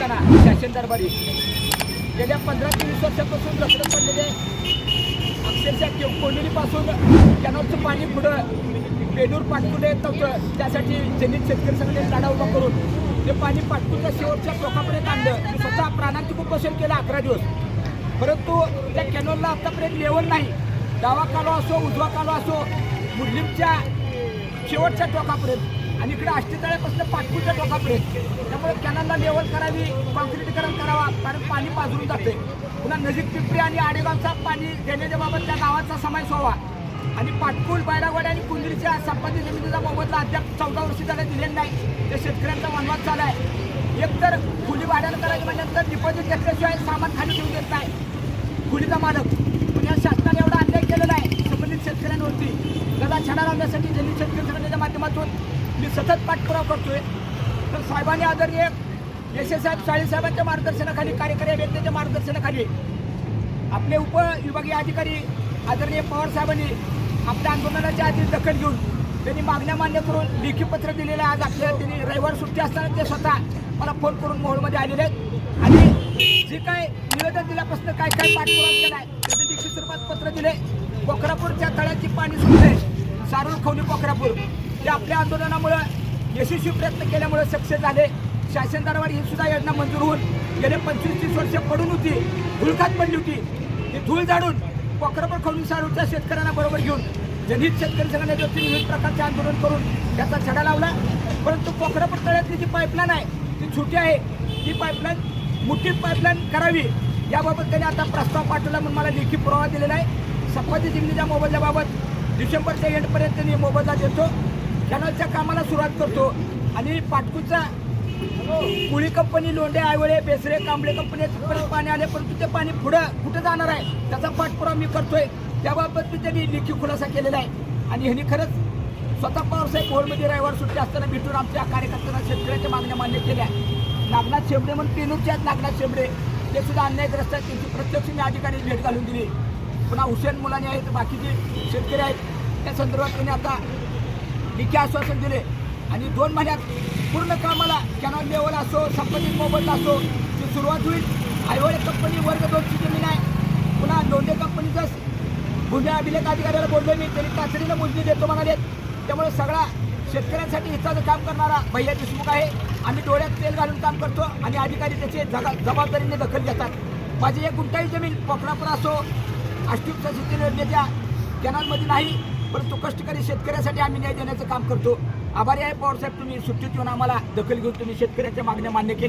असताना शासन दरबारी गेल्या पंधरा ते वीस वर्षापासून रखडत पडलेले अक्षरशः के- कोंडलीपासून कॅनॉलचं पाणी पुढं पेनूर पाटकुले येत नव्हतं. त्यासाठी जनित शेतकरी संघटनेने लढा उभा करून ते पाणी पाटकुलच्या शेवटच्या टोकापर्यंत आणलं. स्वतः प्राणांतिक उपोषण केलं अकरा दिवस. परंतु त्या कॅनॉलला आतापर्यंत लेवल नाही. डावा कालो असो उजवा कालो असो मुस्लिमच्या शेवटच्या टोकापर्यंत. आणि इकडे अष्टीतळ्यापासून पाटपूरच्या टोकापर्यंत त्यामुळे कॅनलला लेवल करावी कॉन्क्रिटीकरण करावा कारण पाणी पाझरून जाते. पुन्हा नजीक पिंपरी आणि आडेगावचा पाणी देण्याच्याबाबत त्या गावाचा समावेश व्हावा. आणि पाटपूल बैरागवाडी आणि कुंदरीच्या संपादित जमिनीचा मोबदला अद्याप चौदा वर्षी त्याला दिलेला नाही. ते शेतकऱ्यांचा वनवाद झाला आहे. एकतर खुली भाड्यानं करायची म्हटल्यानंतर डिपॉझिट घेतल्याशिवाय सामान खाली ठेवून देत नाही. खुलीचा मालक. पण या शासनाने एवढा अन्याय केलेला आहे. संबंधित शेतकऱ्यांवरती गदा छडा लावण्यासाठी जमीन शेतकरी संघटनेच्या माध्यमातून मी सतत पाठपुरावा करतोय. तर साहेबांनी आदरणीय यशे साहेब साळी साहेबांच्या मार्गदर्शनाखाली कार्यकारी अभियंत्याच्या मार्गदर्शनाखाली आपले उपविभागीय अधिकारी आदरणीय पवार साहेबांनी आपल्या आंदोलनाच्या आधी दखल घेऊन त्यांनी मागण्या मान्य करून लेखी पत्र दिलेलं आहे. आज आपल्या त्यांनी रविवार सुट्टी असताना ते स्वतः मला फोन करून मोहोळमध्ये आलेले आहेत. आणि जे काय निवेदन दिल्यापासून काय काय पाठपुरावा केला आहे त्याचे लिखित स्वरूपात पत्र दिले कोकरापूरच्या तळ्याची पाणी सुटले सारूळ खवली कोकरापूर. ते आपल्या आंदोलनामुळं यशस्वी प्रयत्न केल्यामुळे सक्सेस झाले. शासन दरबार ही सुद्धा योजना मंजूर होऊन गेले पंचवीस तीस वर्ष पडून होती. धुळखात पडली होती. ती धूळ जाडून पोखरापूर खवली सारूळच्या शेतकऱ्यांना बरोबर घेऊन जनहित शेतकरी संघटनेवरती विविध प्रकारचे आंदोलन करून त्याचा छडा लावला. परंतु पोखरापूर तळ्यातली जी पाईपलाईन आहे ती छोटी आहे. ती पाईपलाईन मोठी पाईपलाईन करावी याबाबत त्यांनी आता प्रस्ताव पाठवला म्हणून मला लेखी पुरावा दिलेला आहे. सफाती जमिनीच्या मोबदल्याबाबत डिसेंबरच्या एंडपर्यंत त्यांनी मोबदला देतो. कॅनलच्या कामाला सुरुवात करतो. आणि पाटकूचा कुळी कंपनी लोंढे आयवळे बेसरे कांबळे कंपनी परत पाणी आले परंतु ते पाणी पुढं कुठं जाणार आहे? त्याचा पाठपुरावा मी करतोय. त्याबाबत मी त्यांनी लेखी खुलासा केलेला आहे. आणि ह्यांनी खरंच स्वतः पवारसाहेब होळमध्ये रविवार सुट्टी असताना भेटून आमच्या कार्यकर्त्यांना शेतकऱ्याच्या मागण्या मान्य केल्या. नागनाथ शेंबडे म्हणून पेनूरचे आहेत नागनाथ शेंबडे. ते सुद्धा अन्यायग्रस्त आहेत. त्यांची प्रत्यक्ष मी अधिकारी भेट घालून दिली. पुन्हा हुसेन मुलांनी आहेत बाकीचे शेतकरी आहेत. त्या संदर्भात त्यांनी आता लेखी आश्वासन दिले? आणि दोन महिन्यात पूर्ण कामाला कॅनॉल लेवल असो संबंधित मोबदला असो ती सुरुवात होईल आयवडे कंपनी वर्ग दोनची जमीन आहे. पुन्हा लोंढे कंपनीचं भूमी अभिलेख अधिकाऱ्याला बोललो मी तरी तातडीनं मोजणी देतो म्हणाले. त्यामुळे सगळा शेतकऱ्यांसाठी हिताचं काम करणारा भैया देशमुख आहे. आम्ही डोळ्यात तेल घालून काम करतो आणि अधिकारी त्याचे जगा जबाबदारीने दखल घेतात. माझी एक गुंठाई जमीन पोखरापूर असो आष्टीपच्या शेती योजनेच्या कॅनलमध्ये नाही. परंतु कष्टकरी शेतकऱ्यासाठी आम्ही न्याय देण्याचं काम करतो. आभारी आहे पवारसाहेब तुम्ही सुट्टीत येऊन आम्हाला दखल घेऊन तुम्ही शेतकऱ्याच्या मागण्या मान्य केल्या.